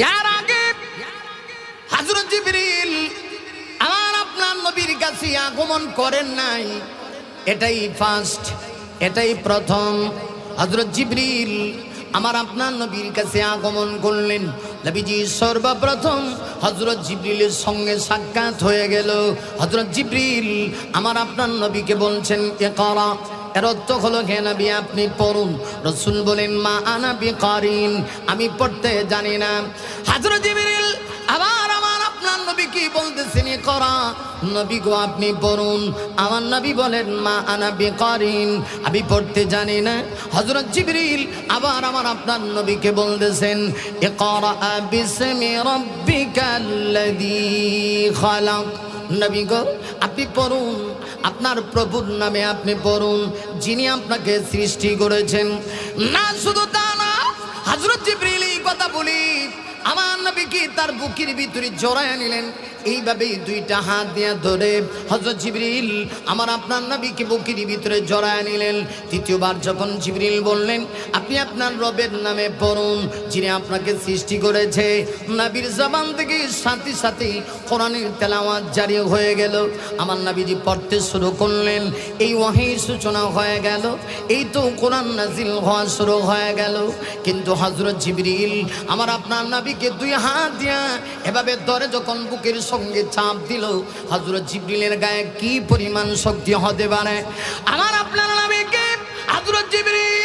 ইয়ার আগে হাজরত জিবরিল আমার আপনার নবীর কাছে আগমন করেন নাই। এটাই ফার্স্ট এটাই প্রথম। হজরত জিবরিল আমার আপনার নবীর কাছে আগমন করলেন। নবীজি সর্বপ্রথম হজরত জিবরিলের সঙ্গে সাক্ষাৎ হয়ে গেল। হজরত জিবরিল আমার আপনার নবীকে বলছেন এ করা এর অর্থ হলো, হে আপনি পড়ুন। রসুল বলেন, মা আনাবি করিন আমি পড়তে জানি না। হজরত জিবরিল আবার আমার আপনার নবী কি বলতেছেন করা? নবী গো, আপনি পড়ুন। আমার নবী বলেন, মা আনাবি করিন আমি পড়তে জানি না। হজরত জিবরিল আবার আমার আপনার নবীকে বলতেছেন এ করা বিসমি রব্বিকাল্লাযী খালাক। নবী গো, আপনি পড়ুন। আপনার প্রভুর নামে আপনি পড়ুন, যিনি আপনাকে সৃষ্টি করেছেন। না, শুধু তা না হজরত জিবরিল কথা বলি, আমার নবী কি তার বুকের ভিতরে জড়ায় নিলেন? এইভাবেই দুইটা হাত দিয়া ধরে হজরত জিবরিল আমার আপনার নবীকে বুকের ভিতরে জড়ায় নিলেন। তৃতীয়বার যখন জিবরিল বললেন, আপনি আপনার রবের নামে পড়ুন, যিনি আপনাকে সৃষ্টি করেছে। নাবির জবান থেকে সাথে সাথে কোরআনের তেলাওয়াত জারি হয়ে গেল। আমার নবীজি পড়তে শুরু করলেন। এই ওয়াহি সূচনা হয়ে গেল। এই তো কোরআন নাজিল হওয়া শুরু হয়ে গেল। কিন্তু হজরত জিবরিল আমার আপনার নবীকে দুই হাত দিয়া এভাবে ধরে যখন বুকের সঙ্গে চাপ দিল হাজুর জিবরিলের গায়ে কি পরিমাণ শক্তি হতে পারে? আমার আপনার নামে কে? হাজুর জিবরিল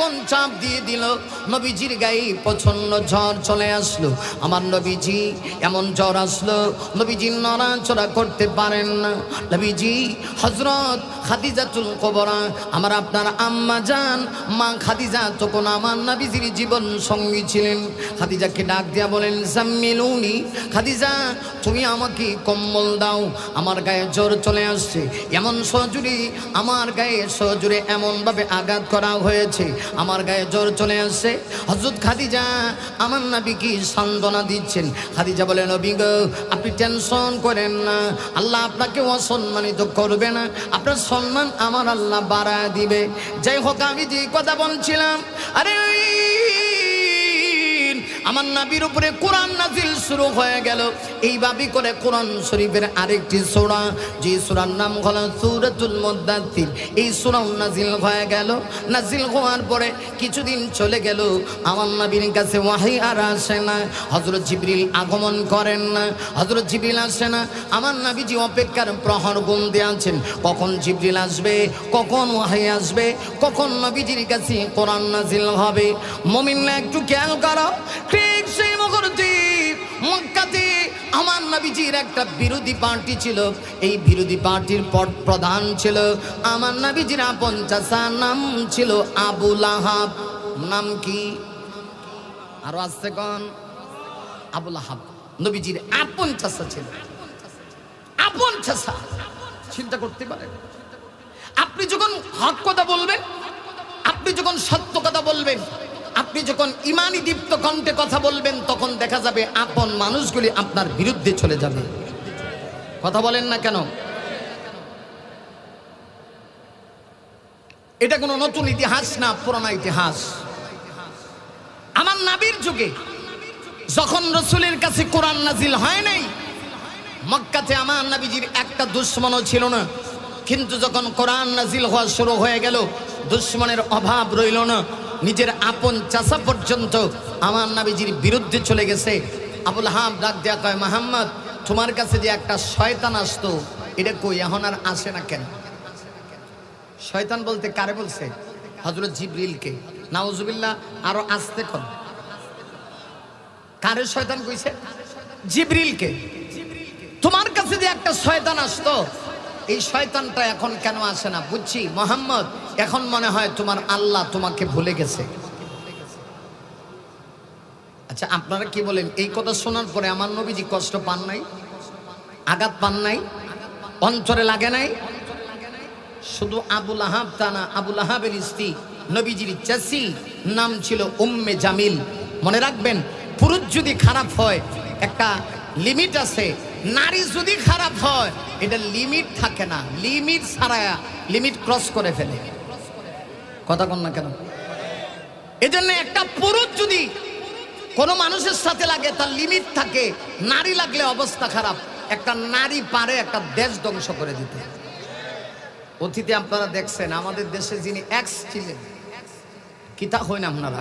যখন চাপ দিয়ে দিল। নবীজির গায়ে প্রচণ্ড ঝড় চলে আসলো। আমার নবীজি, এমন জ্বর আসলো, নবীজি নড়াচড়া করতে পারেন না। নবীজি হজরত খাদিজাতুল কবরা, আমার আপনার আম্মা যান, মা খাদিজা তখন আমার নবীজির জীবন সঙ্গী ছিলেন। খাদিজাকে ডাক দিয়া বলেন, সাম্মিলুনি, খাদিজা, তুমি আমাকে কম্বল দাও। আমার গায়ে জ্বর চলে আসছে। এমন সজুরি, আমার গায়ে সজুরে এমনভাবে আঘাত করা হয়েছে। আমার গায়ে জ্বর চলে আসছে হজরত খাদিজা আমার নাবি কি সান্ত্বনা দিচ্ছেন। খাদিজা বলে, নবী গো, আপনি টেনশন করেন না। আল্লাহ আপনাকে অসম্মানিত করবে না। আপনার সম্মান আমার আল্লাহ বাড়া দিবে। যাই হোক, আমি যে কথা বলছিলাম, আরে আমার নাবির উপরে কোরআন নাজিল শুরু হয়ে গেল। এইভাবে করে কোরআন শরীফের আরেকটি সোরা, যে সোরার নাম হলো সুরাতুল মুদ্দাথির এই সোরাও নাজিল হয়ে গেল। নাজিল হওয়ার পরে কিছুদিন চলে গেল। আমার নাবির কাছে ওয়াহি আর আসে না। হজরত জিবরিল আগমন করেন না। হজরত জিবরিল আসে না। আমার নাবিজি অপেক্ষার প্রহর গুনতে আছেন। কখন জিবরিল আসবে? কখন ওয়াহি আসবে? কখন নবীজির কাছে কোরআন নাজিল হবে? মমিনরা একটু খেয়াল করো। ঠিক সেই মক্কাতে আমার নবীজির একটা বিরোধী পার্টি ছিল। এই বিরোধী পার্টির পর- প্রধান ছিল আমার নবীজির আপন চাষা নাম ছিল আবুল আহাব নাম কি? আরও আসছে কন? আহাব নবীজির আপন চাষা ছিল। আপন চাষা চিন্তা করতে পারে। আপনি যখন হক কথা বলবেন, আপনি যখন সত্য কথা বলবেন আপনি যখন ইমানি দীপ্ত কণ্ঠে কথা বলবেন, তখন দেখা যাবে আপন মানুষগুলি আপনার বিরুদ্ধে চলে যাবে। কথা বলেন না কেন? এটা কোনো নতুন ইতিহাস না, পুরোনো ইতিহাস। আমার নাবির যুগে যখন রসুলের কাছে কোরআন নাজিল হয় নাই, মক্কাতে আমার নাবিজির একটা দুশ্মনও ছিল না। কিন্তু যখন কোরআন নাজিল হওয়া শুরু হয়ে গেল, দুশ্মনের অভাব রইল না। নিজের আপন চাষা পর্যন্ত আমার নাবিজির বিরুদ্ধে চলে গেছে। আবুল হাম ডাক দেয়া কয় মাহমদ তোমার কাছে যে একটা শয়তান আসতো, এটা কই? এখন আর আসে না কেন? শয়তান বলতে কারে বলছে? হজরত জিবরিলকে। নাউজুবিল্লাহ, আরও আসতে কন। কারে শয়তান কইছে? জিবরিলকে। তোমার কাছে যে একটা শয়তান আসতো এই শয়তানটা এখন কেন আসে না? বুঝছি? মোহাম্মদ, এখন মনে হয় তোমার আল্লাহ তোমাকে ভুলে গেছে। আচ্ছা আপনারা কি বলেন? এই কথা শোনার পরে আমার নবীজি কষ্ট পান নাই? আঘাত পান নাই? অন্তরে লাগে নাই? শুধু আবুল আহাব তা না, আবুল আহাবের স্ত্রী, নবীজির চাষি নাম ছিল উম্মে জামিল। মনে রাখবেন, পুরুষ যদি খারাপ হয়, একটা লিমিট আছে। নারী যদি খারাপ হয়, এটা লিমিট থাকে না। লিমিট ছাড়া লিমিট ক্রস করে ফেলে। কথা কন না কেন? এজন্য একটা পুরুষ যদি কোনো মানুষের সাথে লাগে, তার লিমিট থাকে, নারী লাগলে অবস্থা খারাপ। একটা নারী পারে একটা দেশ ধ্বংস করে দিতে। অতীতে আপনারা দেখছেন, আমাদের দেশে যিনি এক্স ছিলেন, কিতা হইন আপনারা?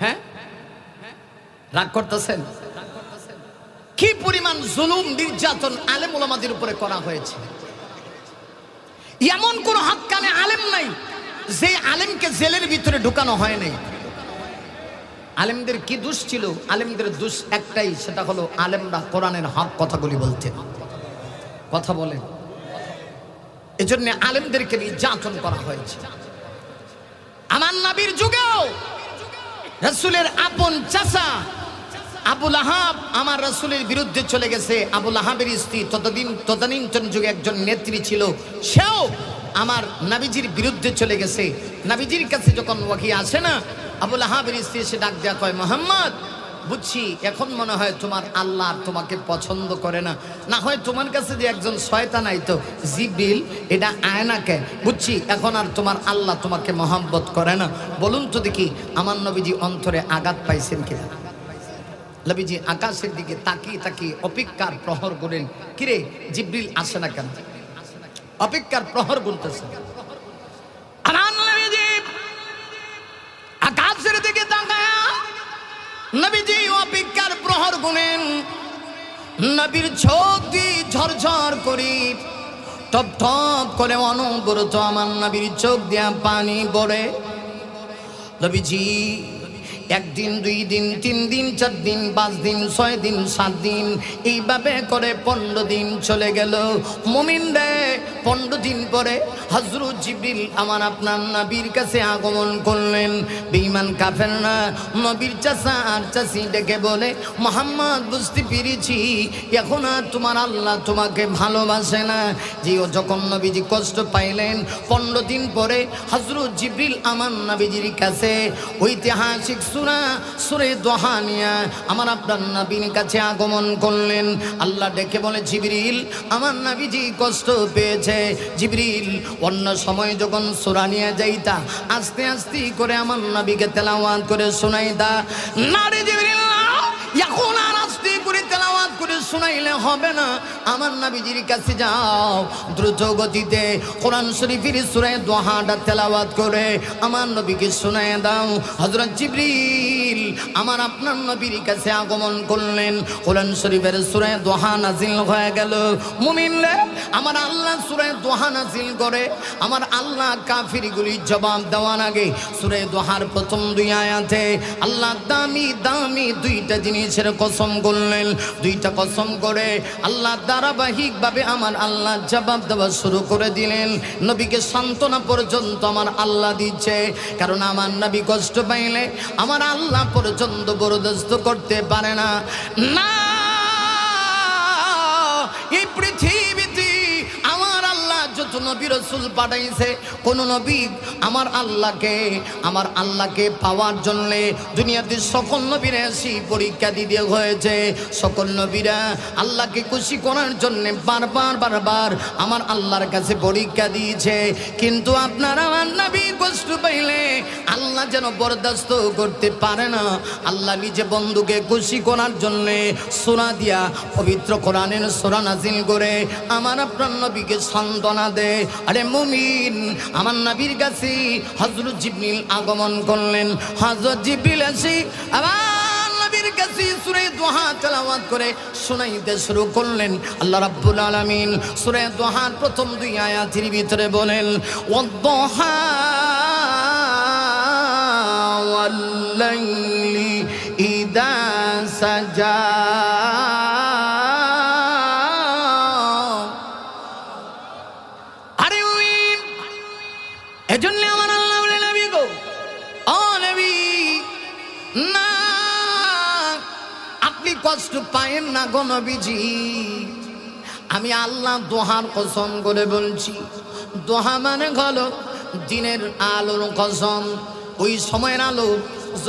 হ্যাঁ? রাগ করতেছেন? কি পরিমাণ জুলুম নির্যাতন আলেম ওলামাদের উপরে করা হয়েছে? এমন কোন হাক্কানে আলেম নাই যে আলেমকে জেলের ভিতরে ঢুকানো হয় নাই। আলেমদের কি দোষ ছিল? আলেমদের দোষ একটাই, সেটা হলো আলেমরা কোরআনের হক কথাগুলি বলতেন। কথা বলেন। এজন্য আলেমদেরকে নির্যাতন করা হয়েছে। আমার নবীর যুগেও রসুলের আপন চাচা আবুল আহাব আমার রসুলের বিরুদ্ধে চলে গেছে। আবুল আহাবের স্ত্রী ততদিন তদানীন্তন যুগে একজন নেত্রী ছিল। সেও আমার নাবিজির বিরুদ্ধে চলে গেছে। নাবিজির কাছে যখন ওয়াকি আসে না, আবুল আহাবের স্ত্রী এসে ডাক দেওয়া কয়, মোহাম্মদ, বুঝছি, এখন মনে হয় তোমার আল্লাহ আর তোমাকে পছন্দ করে না। না হয় তোমার কাছে যে একজন শয়তান আইতো জিবিল এটা আয়নাকে বুঝছি, এখন আর তোমার আল্লাহ তোমাকে মহাব্বত করে না। বলুন তো দেখি, আমার নবীজি অন্তরে আঘাত পাইছেন কিনা? নবীজি আকাশের দিকে তাকিয়ে তাকিয়ে অপেক্ষার প্রহর গুলেন কিরে জিব্রিল, আসে না কেন? অপেক্ষার প্রহর নবীজি, আকাশের দিকে নবীজি অপেক্ষার প্রহর গুনেন। নবীর চোখ দিয়ে ঝরঝর করি, টপ টপ করে অনবরত আমার নবীর চোখ দিয়া পানি পড়ে নবীজি একদিন, দুই দিন, তিন দিন, চার দিন, পাঁচ দিন, ছয় দিন, সাত দিন, এইভাবে করে পনেরো দিন চলে গেল। মমিন রে, পনেরো দিন পরে হজরত জিবরিল আমার আপনার নাবির কাছে আগমন করলেন। বেঈমান কাফের না। নবীর চাচা আর চাচি ডেকে বলে, মোহাম্মদ, বুঝতে পেরেছি। এখন আর তোমার আল্লাহ তোমাকে ভালোবাসে না। যে ও যখন নবীজি কষ্ট পাইলেন, পনেরো দিন পরে হজরত জিবরিল আমার নবীজির কাছে, ঐতিহাসিক সুরা, সুরে দোহানিয়া, আমার আপনার নবীর কাছে আগমন করলেন। আল্লাহ ডেকে বলে, জিবরিল, আমার নবীজি কষ্ট পেয়েছে। জিবরিল, অন্য সময় যখন সুরা নিয়ে যাইতা, আস্তে আস্তে করে আমার নবীকে তেলাওয়াত করে শোনাই দা। নারী জিবরিল্লাহ ইয়াকুনা নাস্তি করিতে করে শোনাইলে হবে না। আমার নাবিজির কাছে যাও দ্রুত গতিতে কোরআন শরীফের সুরে দোহাটা তেলাওয়াত করে আমার নবীকে শোনায় দাও। হজরত জিবরিল আমার আপনার নবীর কাছে আগমন করলেন। কোরআন শরীফের সুরে দোহা নাজিল হয়ে গেল। মুমিন রে, আমার আল্লাহ সুরে দোহা নাজিল করে। আমার আল্লাহ কাফিরগুলি জবাব দেওয়ার আগে সুরে দোহার প্রথম দুই আয়াতে আল্লাহ দামি দামি দুইটা জিনিসের কসম করলেন। দুইটা কসম করে আল্লাহ ধারাবাহিকভাবে আমার আল্লাহ জবাব দেওয়া শুরু করে দিলেন। নবীকে সান্ত্বনা পর্যন্ত আমার আল্লাহ দিচ্ছে। কারণ আমার নবী কষ্ট পাইলে আমার আল্লাহ পর্যন্ত বরদস্ত করতে পারে না। না নবী রসুল পাঠাইছে, কোন নবী আমার আল্লাহকে আমার আল্লাহকে পাওয়ার জন্য দুনিয়াতে সকল নবীরা এসে পরীক্ষা দিতে হয়েছে। সকল নবীরা আল্লাহকে খুশি করার জন্য বারবার বারবার আমার আল্লাহর কাছে পরীক্ষা দিয়েছে। কিন্তু আপনার আমার নবী কষ্ট পাইলে আল্লাহ যেন বরদাস্ত করতে পারে না। আল্লাহ নিজে বন্ধুকে খুশি করার জন্য সোনা দিয়া পবিত্র কোরআনের সোনা নাজিল করে আমার আপনার নবীকে সান্ত্বনা দে আরে মুমিন, আমার নবীর কাছে হজরত জিবরিল আগমন করলেন। হজরত জিবরিল আসি আমার নবীর কাছে সুরে দোহা তেলাওয়াত করে শোনাইতে শুরু করলেন। আল্লাহ রাব্বুল আলামিন সুরে দোহার প্রথম দুই আয়াতির ভিতরে বলেন ও ওয়াদহা ওয়াল্লাইলি ইদা সাজা। এজন্য আমার আল্লাহ বলে, নবী গো, ও নবী, না, আপনি কষ্ট পায়েন না গো নবীজি। আমি আল্লাহ দোহার কসম করে বলছি, দোহা মানে হলো দিনের আলোর কসম। ওই সময়ের আলো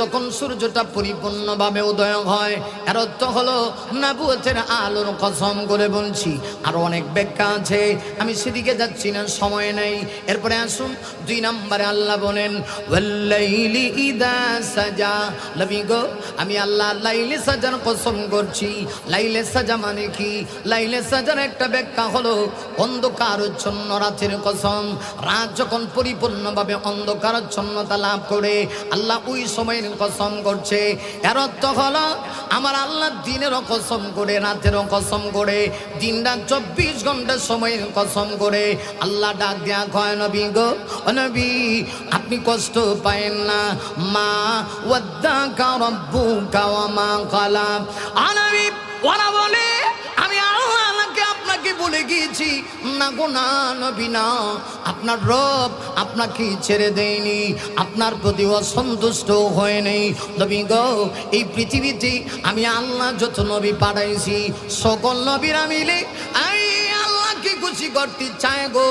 যখন সূর্যটা পরিপূর্ণভাবে উদয় হয়, এর অর্থ হলো নাবুয়তের আলোর কসম করে বলছি। আরও অনেক ব্যাখ্যা আছে, আমি সেদিকে যাচ্ছি না, সময় নেই। এরপরে আসুন, দুই নম্বরে আল্লাহ বলেন সাজা। লবি গো, আমি আল্লাহ লাইলে সাজার কসম করছি। লাইলে সাজা মানে কি? লাইলে সাজার একটা ব্যাখ্যা হলো অন্ধকারচ্ছন্ন রাতের কসম। রাত যখন পরিপূর্ণভাবে অন্ধকারচ্ছন্নতা লাভ করে, আল্লাহ ওই সময়ের কসম করছে। এর অর্থ হলো, আমার আল্লাহ দিনেরও কসম করে রাতেরও কসম করে চব্বিশ ঘণ্টা সময়ের কসম করে। আল্লাহ ডাক দেয়া কয়, নবী গো নবী, আপনি কষ্ট পায়েন না। মা, ওয়াদ্দাকা রব্বুকা ওয়া মা কালাম আনবী ওরা বলে বলে গিয়েছি, না গো, না নবী, না। আপনার রব আপনাকে ছেড়ে দেয়নি, আপনার প্রতি অসন্তুষ্ট হয়ে নেই। নবী গ, এই পৃথিবীতে আমি আল্লাহ যত নবী পাঠাইছি, সকল নবীরা মিলে আই আল্লাহকে খুশি করতে চায় গো।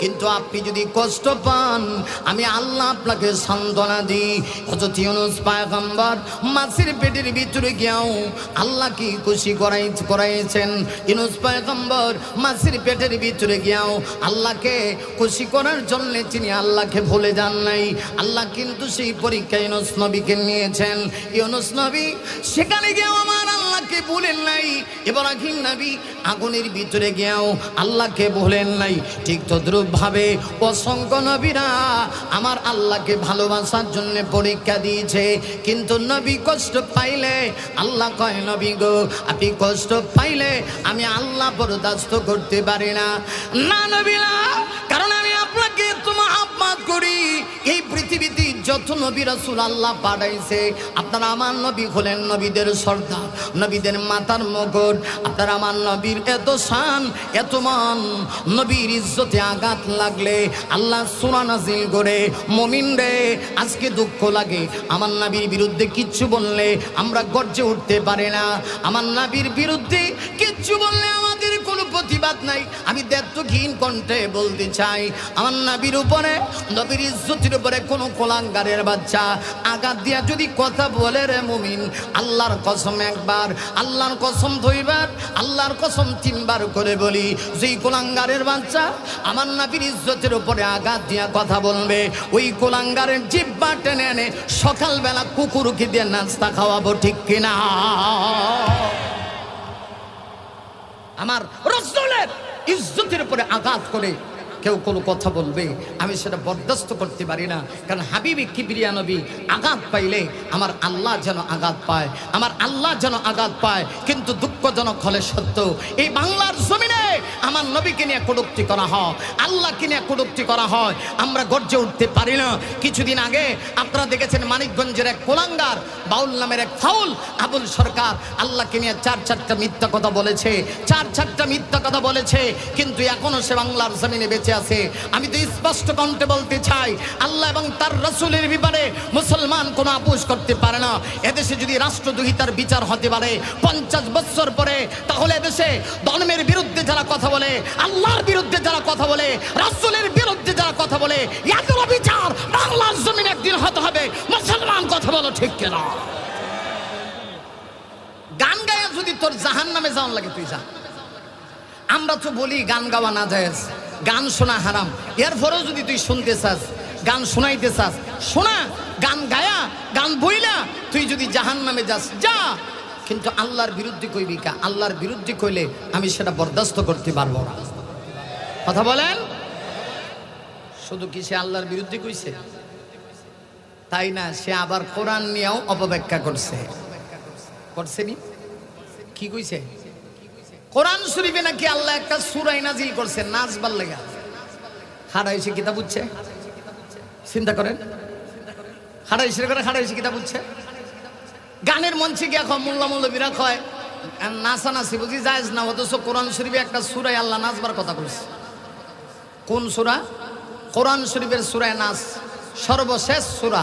কিন্তু আপনি যদি কষ্ট পান, আমি আল্লাহ আপনাকে সান্ত্বনা দিই। হজরত ইউনুস পায়গাম্বার মাছের পেটের ভিতরে গিয়াও আল্লাহ কি খুশি করাই করাইছেন? ইউনুস পায়গাম্বার মাছের পেটের ভিতরে গিয়াও আল্লাহকে খুশি করার জন্য তিনি আল্লাহকে ভুলে যান নাই। আল্লাহ কিন্তু সেই পরীক্ষা ইউনুস নবীকে নিয়েছেন। ইউনুস নবী, সেখানে গিয়েও আমার আল্লাহকে ভুলেন নাই। ইব্রাহিম নবী, আগুনের ভিতরে গিয়েও আল্লাহকে ভুলেন নাই। ঠিক তদ্রুপ ভাবে অসংখ্য নবীরা, আমার আল্লাহকে ভালোবাসার জন্য পরীক্ষা দিয়েছে। কিন্তু নবী কষ্ট পাইলে, আল্লাহ কয়, নবী গো, আপনি কষ্ট পাইলে আমি আল্লাহ বরদাস্ত করতে পারি না। না নবী না কারণ যত নবী রাসূল আল্লাহ পাঠাইছে আপনারা আমার নবী হলেন নবীদের সর্দার, নবীদের মাতার মুকুট আপনারা আমার নবীর এত শান, এত মান, নবীর ইজ্জতে আঘাত লাগলে আল্লাহ সুরা নাজিল করে, মমিন রে, আজকে দুঃখ লাগে, আমার নবীর বিরুদ্ধে কিচ্ছু বললে আমরা গর্জে উঠতে পারি না, আমার নবীর বিরুদ্ধে কিচ্ছু বললে আমাদের প্রতিবাদ নাই। আমি দেত্তহীন কণ্ঠে বলতে চাই, আমার নাবির উপরে, নবীর ইজ্জতির উপরে কোনো কোলাঙ্গারের বাচ্চা আঘাত দিয়া যদি কথা বলে রে মুমিন, আল্লাহর কসম একবার, আল্লাহর কসম দুইবার, আল্লাহর কসম তিনবার করে বলি, যেই কোলাঙ্গারের বাচ্চা আমার নাবির ইজ্জতের উপরে আঘাত দিয়া কথা বলবে, ওই কোলাঙ্গারের জিব্বা টেনে এনে সকালবেলা কুকুরকে দিয়ে নাস্তা খাওয়াবো ঠিক কিনা? আমার রসুলের ইজ্জতের উপরে আঘাত করে কেউ কোনো কথা বলবে, আমি সেটা বরদাস্ত করতে পারি না। কারণ হাবিবি কিবরিয়া নবী আঘাত পাইলে আমার আল্লাহ যেন আঘাত পায়, আমার আল্লাহ যেন আঘাত পায়, কিন্তু দুঃখজনক হলে সত্য, এই বাংলার জমিনে আমার নবীকে নিয়ে কটুক্তি করা হয়, আল্লাহকে নিয়ে কটুক্তি করা হয়, আমরা গর্জে উঠতে পারি না। কিছুদিন আগে আপনারা দেখেছেন মানিকগঞ্জের এক কোলাঙ্গার, বাউল নামের এক ফাউল, আবুল সরকার, আল্লাহকে নিয়ে চার চারটা মিথ্যা কথা বলেছে, চার চারটা মিথ্যা কথা বলেছে, কিন্তু এখনও সে বাংলার জমিনে বেঁচে আছে। আমি তো স্পষ্ট কণ্ঠে বলতে চাই, আল্লাহ এবং তার রসুলের ব্যাপারে মুসলমান কোনো আপোষ করতে পারে না। এদেশে যদি রাষ্ট্রদ্রোহিতার বিচার হতে পারে পঞ্চাশ বছর পরে, তাহলে এদেশে ধর্মের বিরুদ্ধে যারা কথা বলে, আল্লাহর বিরুদ্ধে যারা কথা বলে, রাসুলের বিরুদ্ধে যারা কথা বলে এগুলো বিচার বাংলার জমিন একদিন হতে হবে। মুসলমান কথা বলো ঠিক কেনা? গান গায়ে যদি তোর জাহান নামে যাওয়ান লাগে তুই যা। আমরা তো বলি গান গাওয়া না যায়। গান শোনা হারাম। এরপরেও যদি তুই শুনতে চাস, গান শোনাইতে চাস, শোনা, গান গায়া, গান বইলা, তুই যদি জাহান নামে যাস, যা। কিন্তু আল্লাহর বিরুদ্ধে কইবি কা? আল্লাহর বিরুদ্ধে কইলে আমি সেটা বরদাস্ত করতে পারব না। কথা বলেন? শুধু কি সে আল্লাহর বিরুদ্ধে কইছে? তাই না, সে আবার কোরআন নিয়েও অপব্যাখ্যা করছে। করছে নি? কি কইছে? কোরআন শরীফে নাকি আল্লাহ একটা সুরাই নাজিল করছে নাচবার লেগা। হারাইছে কিতাব বুঝছে চিন্তা করেন। হারাইছে করে, হারাইছে কিতাব বুঝছে গানের মঞ্চে গিয়া কয় মোল্লা মৌলবীরা কয় নাচা নাচি বুঝি যায় না, অথচ কোরআন শরীফে একটা সুরাই আল্লাহ নাচবার কথা বলছে কোন সুরা? কোরআন শরীফের সুরায় নাচ, সর্বশেষ সুরা।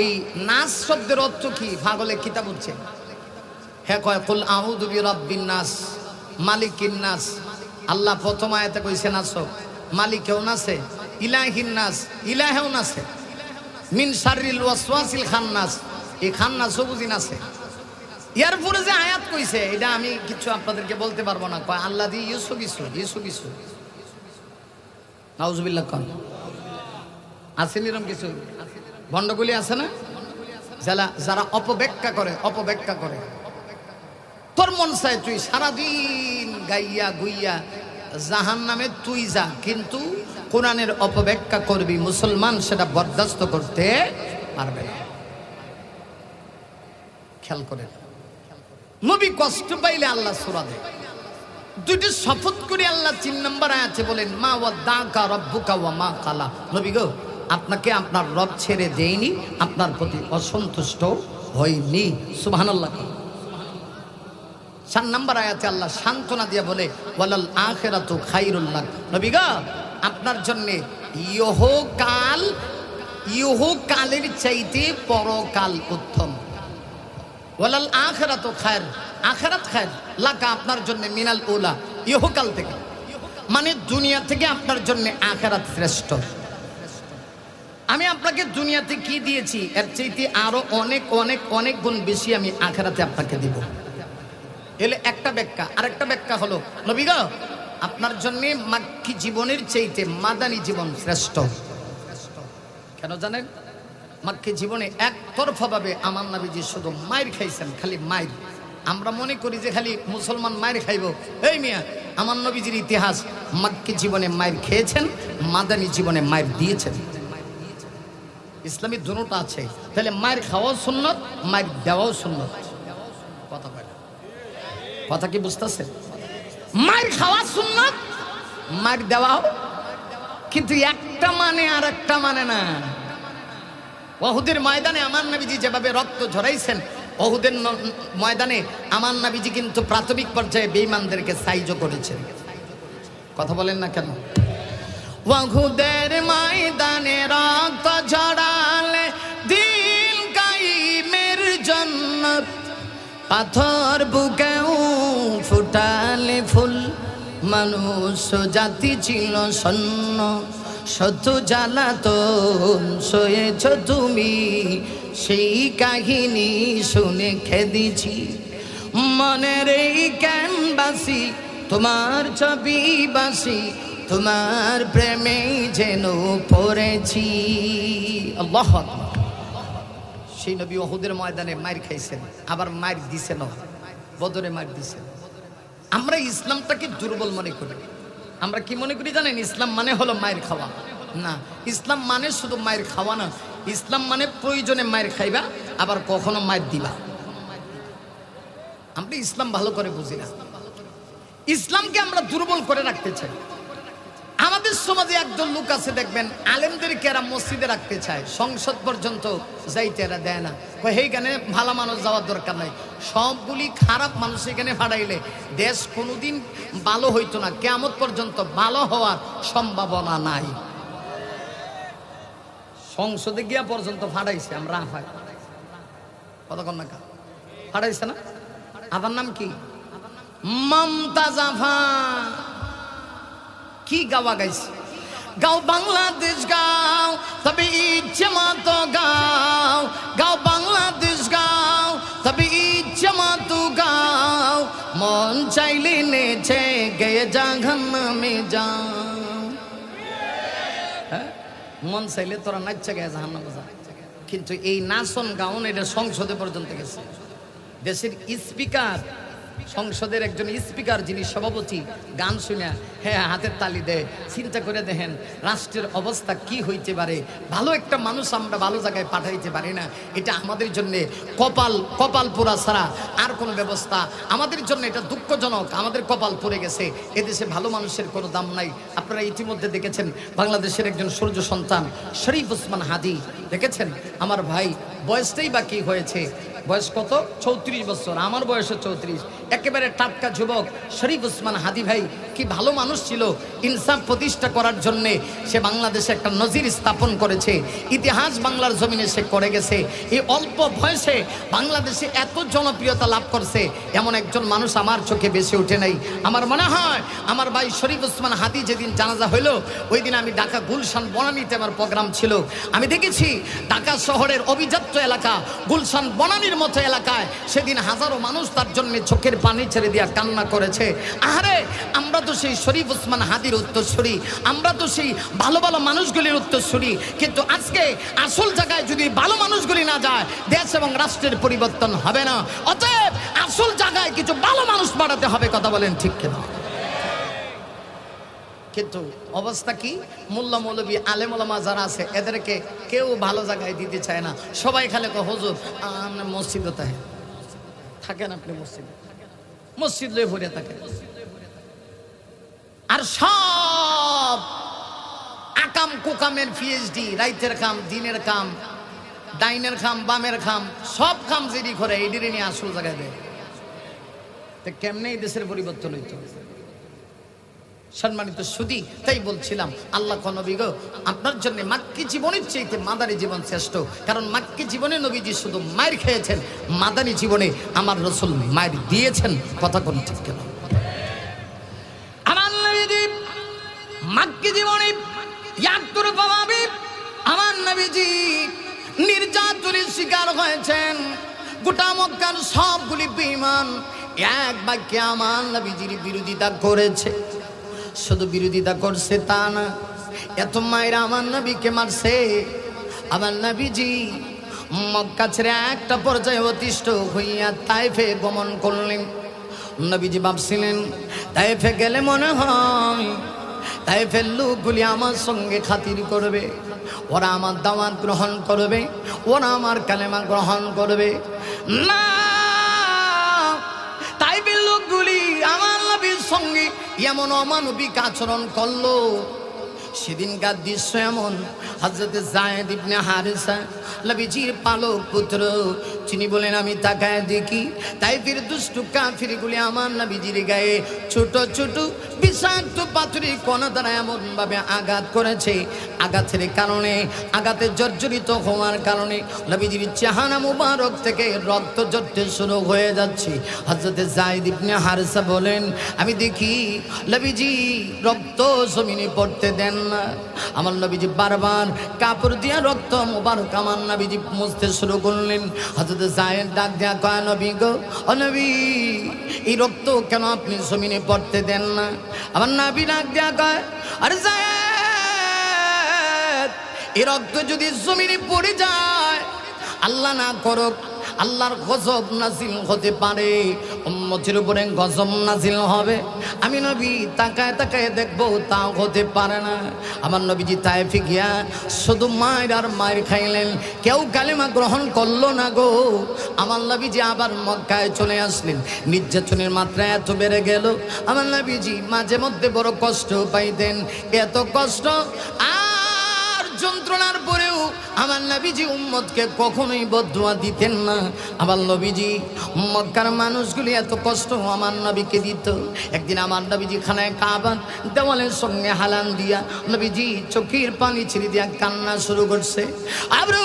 এই নাচ শব্দের অর্থ কি? ভাগলে কিতাব হচ্ছে হ্যাঁ কয়, কুল আউযু বিরাব্বিন নাস। মালিকিন নাস আল্লাহ প্রথম আয়াতে কইছে নাচো মালিকেও নাচে ইলাহিন নাস, ইলাহেও নাচে মিন শারিল ওয়াসওয়াসিল খান্নাস। এই খান্নাসও বুঝিন আছে ইয়ার পরে যে আয়াত কইছে, এটা আমি কিছু আপনাদেরকে বলতে পারব না। কয়, আল্লাহ দি ইউসু কিছু ইউসু কিছু নাউজুবিল্লাহ, কন। আছে নিরম কিছু? ভণ্ডগুলি আছে না? যারা অপব্যাখ্যা করে অপব্যাখ্যা করে। তোর মন চায় তুই সারাদিন গাইয়া গুইয়া জাহান নামে তুই যা, কিন্তু কোরআনের অপব্যাখ্যা করবি, মুসলমান সেটা বরদাস্ত করতে পারবে না। খেয়াল করে নবী কষ্ট পাইলে আল্লাহ সুরা দেয়। দুইটি শপথ করে আল্লাহ তিন নম্বর আছে বলেন, মা ও দাকা রব্বুকা ওয়া মা কালা। নবী গো, আপনাকে আপনার রব ছেড়ে দেয়নি, আপনার প্রতি অসন্তুষ্ট হয়নি। সুবহানাল্লাহ। চার নম্বর আয়াতে আল্লাহ সান্ত্বনা দিয়ে বলে, ওয়ালাল আখেরাতু খাইরুল্লাহ নবী গো, আপনার জন্য ইহকাল ইহকালের চাইতে পরকাল উত্তম। ওয়ালাল আখেরাতু খায়ের আখেরাত খায়ের লাকা আপনার জন্য মিনাল উলা ইহকাল থেকে। মানে দুনিয়া থেকে আপনার জন্য আখেরাত শ্রেষ্ঠ। আমি আপনাকে দুনিয়াতে কি দিয়েছি? এর চাইতে আরও অনেক অনেক অনেক গুণ বেশি আমি আখেরাতে আপনাকে দিব। এলে একটা ব্যাখ্যা, আরেকটা ব্যাখ্যা হলো, নবী গো, আপনার জন্য মাক্কি জীবনের চাইতে মাদানী জীবন শ্রেষ্ঠ। কেন জানেন? মাক্কি জীবনে একতরফাভাবে আমার নাবিজি শুধু মায়ের খাইছেন, খালি মায়ের। আমরা মনে করি যে খালি মুসলমান মায়ের খাইব। এই মিয়া, আমার নবীজির ইতিহাস, মাক্কি জীবনে মায়ের খেয়েছেন, মাদানী জীবনে মায়ের দিয়েছেন। ইসলামী দুটা আছে, তাহলে মায়ের খাওয়াও সুন্নত, মায়ের দেওয়াও সুন্নত। কথা কি বুঝতেছে? মায়ের খাওয়া সুন্নত, মায়ের দেওয়াও, কিন্তু একটা মানে আর একটা মানে না। অহুদের ময়দানে আমার নবীজি যেভাবে রক্ত ঝরাইছেন অহুদের ময়দানে আমার নবীজি কিন্তু প্রাথমিক পর্যায়ে বেইমানদেরকে সাইজ করেছেন। কথা বলেন না কেন? ওয়াহুদের ময়দানে রক্ত ঝরালে দিন কাইমের জন্য পাথর বুকেও ফুটালে ফুল, মানুষ জাতি ছিল সন্ন শত জ্বালাতন সয়েছ তুমি, সেই কাহিনী শুনে খেদিছি। মনের এই ক্যানবাসি তোমার ছবি বাসি, তোমার প্রেমে যেন পড়েছি। সেই নবী ওহুদের ময়দানে মার খাইছেন, আবার মার দিছেন বদরে মার দিছেন। আমরা ইসলামটাকে দুর্বল মনে করি। আমরা কি মনে করি জানেন? ইসলাম মানে হলো মায়ের খাওয়া। না, ইসলাম মানে শুধু মায়ের খাওয়া না। ইসলাম মানে প্রয়োজনে মায়ের খাইবা, আবার কখনো মায়ের দিবা। আমরা ইসলাম ভালো করে বুঝি না। ইসলামকে আমরা দুর্বল করে রাখতে চাই। আমাদের সমাজে একজন লোক আছে, দেখবেন, আলেমদেরকে এরা মসজিদে রাখতে চায়। সংসদ পর্যন্ত যাইতে এরা দেয় না। সেইখানে ভালো মানুষ যাওয়ার দরকার নাই। সবগুলি খারাপ মানুষ এখানে ফাটাইলে দেশ কোনোদিন ভালো হইতো না। কেমন পর্যন্ত ভালো হওয়ার সম্ভাবনা নাই। সংসদে গিয়া পর্যন্ত ফাটাইছে আমরা আফাই কতক্ষণ না ফাটাইছে না? আবার নাম কি? মমতা জাফা কি গাওয়া গাইছে? গাও বাংলাদেশ, গাও, তবে ইচ্ছে মতো গাও। গাও বাংলাদেশ, গাও, তবে ইচ্ছে মতো গাও। মন চাইলে নেছে গয়ে জাঘন নামে যাও। হ্যাঁ? মন চাইলে তোরা নাচছে গেছে জাহান নামে যা। কিন্তু এই নাচন গাউন এটা সংসদে পর্যন্ত গেছে। দেশের স্পিকার সংসদের একজন স্পিকার যিনি সভাপতি, গান শুনে হ্যাঁ হাতের তালি দেয়, চিন্তা করে দেখেন রাষ্ট্রের অবস্থা কি হইতে পারে। ভালো একটা মানুষ আমরা ভালো জায়গায় পাঠাইতে পারি না। এটা আমাদের জন্য কপাল কপাল পোড়া ছাড়া আর কোনো ব্যবস্থা। আমাদের জন্য এটা দুঃখজনক। আমাদের কপাল পড়ে গেছে। এদেশে ভালো মানুষের কোনো দাম নাই। আপনারা ইতিমধ্যে দেখেছেন বাংলাদেশের একজন সূর্য সন্তান শরীফ ওসমান হাদি। দেখেছেন? আমার ভাই, বয়সটাই বা কি হয়েছে? বয়স কত? চৌত্রিশ বছর। আমার বয়সও চৌত্রিশ। একেবারে টাটকা যুবক শরীফ উসমান হাদি ভাই, কি ভালো মানুষ ছিল। ইনসাফ প্রতিষ্ঠা করার জন্যে সে বাংলাদেশে একটা নজির স্থাপন করেছে। ইতিহাস বাংলার জমিনে সে করে গেছে। এই অল্প বয়সে বাংলাদেশে এত জনপ্রিয়তা লাভ করছে, এমন একজন মানুষ আমার চোখে বেশি উঠে নাই। আমার মনে হয়, আমার ভাই শরীফ উসমান হাদি যেদিন জানাজা হইল, ওই দিন আমি ঢাকা গুলশান বনানীতে আমার প্রোগ্রাম ছিল। আমি দেখেছি, ঢাকা শহরের অভিজাত্য এলাকা গুলশান বনানীর মতো এলাকায় সেদিন হাজারো মানুষ তার জন্য চোখের পানি ছেড়ে দিয়া কান্না করেছে। আহারে, আমরা তো সেই শরীফ উসমান হাদির উত্তরসূরি। আমরা তো সেই ভালো ভালো মানুষগুলির উত্তরসূরি। কিন্তু আজকে আসল জায়গায় যদি ভালো মানুষগুলি না যায়, দেশ এবং রাষ্ট্রের পরিবর্তন হবে না। অতএব আসল জায়গায় কিছু ভালো মানুষ বাড়াতে হবে, কথা বলেন ঠিক কিনা? কিন্তু অবস্থা কি? মোল্লা মৌলবী আলেমুলামা যারা আছে এদেরকে কেউ ভালো জায়গায় দিতে চায় না। সবাই খালে কয়, হুজুর মসজিদও তাই থাকেন আপনি মসজিদে? মসজিদ লয়ে ভরে থাকেন। আর সব আকাম কুকামের পিএইচডি রাইতের কাম দিনের কাম ডাইনের খাম বামের খাম সব খাম যেটি করে এডিরে নিয়ে আসল জায়গায় দেয়। তো কেমনে এই দেশের পরিবর্তন হইতো? সম্মানিত সুদী, তাই বলছিলাম, আল্লাহ নবী গো, আপনার জন্য মাক্কি জীবনের চাইতে মাদানী জীবন শ্রেষ্ঠ। কারণ মাক্কি জীবনে নবীজি শুধু মায়ের খেয়েছেন, মাদানী জীবনে আমার রসুল মায়ের দিয়েছেন। কথা কোন ঠিক কেন? মাক্কি জীবনে ইয়াত্তর পাবে আমার নবীজি নির্যাতনের শিকার হয়েছেন। গোটা মক্কার সবগুলি বিমান এক বাক্যে আমার নবীজির বিরোধিতা করেছে। শুধু বিরোধিতা করছে তা না। এত মায়ের আমার নবীকে মারছে। আমার নবীজি মক্কা ছেড়ে একটা পর্যায়ে অতিষ্ঠ হইয়া তাইফে গমন করলেন। নবীজি ভাবছিলেন, তাইফে গেলে মনে হয় তাইফের লোকগুলি আমার সঙ্গে খাতির করবে। ওরা আমার দাওয়াত গ্রহণ করবে, ওরা আমার কালেমা গ্রহণ করবে। না এমন অমানবিক আচরণ করল। সেদিনকার দৃশ্য এমন হজরত জায়দ ইবনে হারিসা, নবীজির পালক পুত্র। তিনি বলেন, আমি তাকায় দেখি তাই ফির দুষ্টু কাফিরগুলি আমার নবীজির গায়ে ছোট ছোট বিষাক্ত পাথরি কোনা দ্বারা এমনভাবে আঘাত করেছে। আঘাতের কারণে, আঘাতে জর্জরিত হওয়ার কারণে নবীজির চেহারা মুবারক থেকে রক্ত জড়তে শুরু হয়ে যাচ্ছে। হজরত জায়দ ইবনে হারিসা বলেন, আমি দেখি, নবীজি রক্ত জমিনে পড়তে দেন না। আমার নবীজি বারবার কাপড় দিয়া রক্ত মুবারক আমার নবীজি মুছতে শুরু করলেন। হজরত জায়েদ ডাক দেয়া কয়, নবী গো, ও নবী, এই রক্ত কেন আপনি জমিনে পড়তে দেন না? আমার নবী ডাক দেয়া কয়, আরে জায়েদ, এই রক্ত যদি জমিনে পড়ে যায়, আল্লাহ না করুক আল্লাহর গজব নাজিল হতে পারে, উম্মতের উপরে গজব নাজিল হবে। আমি নবী তাকায় তাকায় দেখব, তাও হতে পারে না। আমার নবীজি তাইফে গিয়া শুধু মায়ের আর মায়ের খাইলেন, কেউ কালেমা গ্রহণ করল না গো। আমার নবীজি আবার মক্কায় চলে আসলেন, নির্যাতনের মাত্রা এত বেড়ে গেল। আমার নবীজি মাঝে মধ্যে বড় কষ্ট পাইতেন, এত কষ্ট আর যন্ত্রণার পরেও আমার নবীজি উম্মতকে কখনোই বদুয়া দিতেন না। আমার নবীজি মক্কার মানুষগুলি এত কষ্ট আমার নবীকে দিত। একদিন আমার নবীজি খানায় কাবান দেওয়ালের সঙ্গে হালান দিয়া, নবীজি চোখের পানি ছিঁড়ে দিয়া কান্না শুরু করছে। আবরু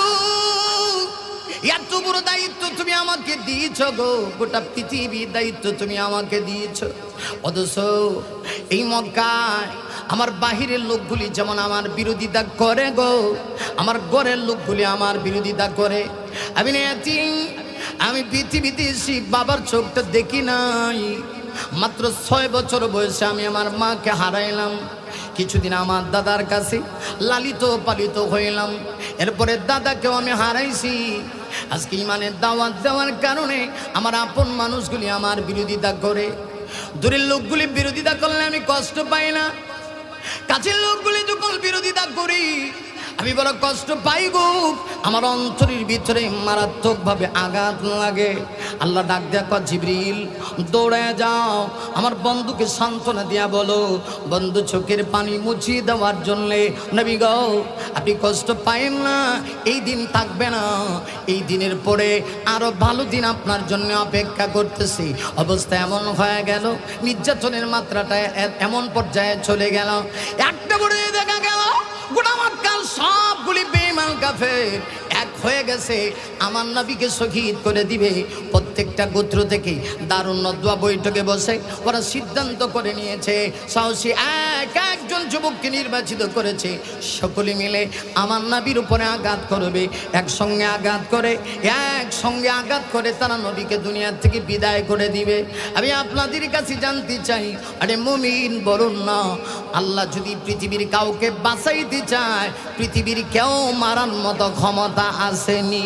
এত বড় দায়িত্ব তুমি আমাকে দিয়েছ গো। গোটা পৃথিবীর দায়িত্ব তুমি আমাকে দিয়েছ। অথচ এই মক্কায় আমার বাহিরের লোকগুলি যেমন আমার বিরোধিতা করে গো, আমার ঘরের লোকগুলি আমার বিরোধিতা করে। আমি আমি পৃথিবীতে এসে বাবার চোখটা দেখি নাই। মাত্র ছয় বছর বয়সে আমি আমার মাকে হারাইলাম। কিছুদিন আমার দাদার কাছে লালিত পালিত হইলাম। এরপরে দাদাকেও আমি হারাইছি। আজকে ইমানের দাওয়াত দেওয়ার কারণে আমার আপন মানুষগুলি আমার বিরোধিতা করে। দূরের লোকগুলি বিরোধিতা করলে আমি কষ্ট পাই না। কাছের লোকগুলি যখন বিরোধিতা করি আমি বড় কষ্ট পাই গো। আমার অন্তরের ভিতরে মারাত্মকভাবে আঘাত লাগে। আল্লাহ ডাক দেখো জিবরিল দৌড়ে যাও। আমার বন্ধুকে সান্ত্বনা দিয়া বলো। বন্ধু চোখের পানি মুছিয়ে দেওয়ার জন্যে, নবী গো, আপনি কষ্ট পাইন না। এই দিন থাকবে না। এই দিনের পরে আরও ভালো দিন আপনার জন্য অপেক্ষা করতেছি। অবস্থা এমন হয়ে গেল, নির্যাতনের মাত্রাটা এমন পর্যায়ে চলে গেল। একটা বড় দেখা গেল গোটা মক্কার সবগুলি বেমান কাফে হয়ে গেছে। আমার নবীকে শহীদ করে দিবে। প্রত্যেকটা গোত্র থেকে দারুণ নদুয়া বৈঠকে বসে ওরা সিদ্ধান্ত করে নিয়েছে। সাহসী এক একজন যুবককে নির্বাচিত করেছে। সকলে মিলে আমার নবীর উপরে আঘাত করবে। একসঙ্গে আঘাত করে, একসঙ্গে আঘাত করে তারা নবীকে দুনিয়ার থেকে বিদায় করে দিবে। আমি আপনাদের কাছে জানতে চাই, আরে মুমিন বলুন না, আল্লাহ যদি পৃথিবীর কাউকে বাঁচাইতে চায়, পৃথিবীর কেউ মারার মতো ক্ষমতা আসেনি।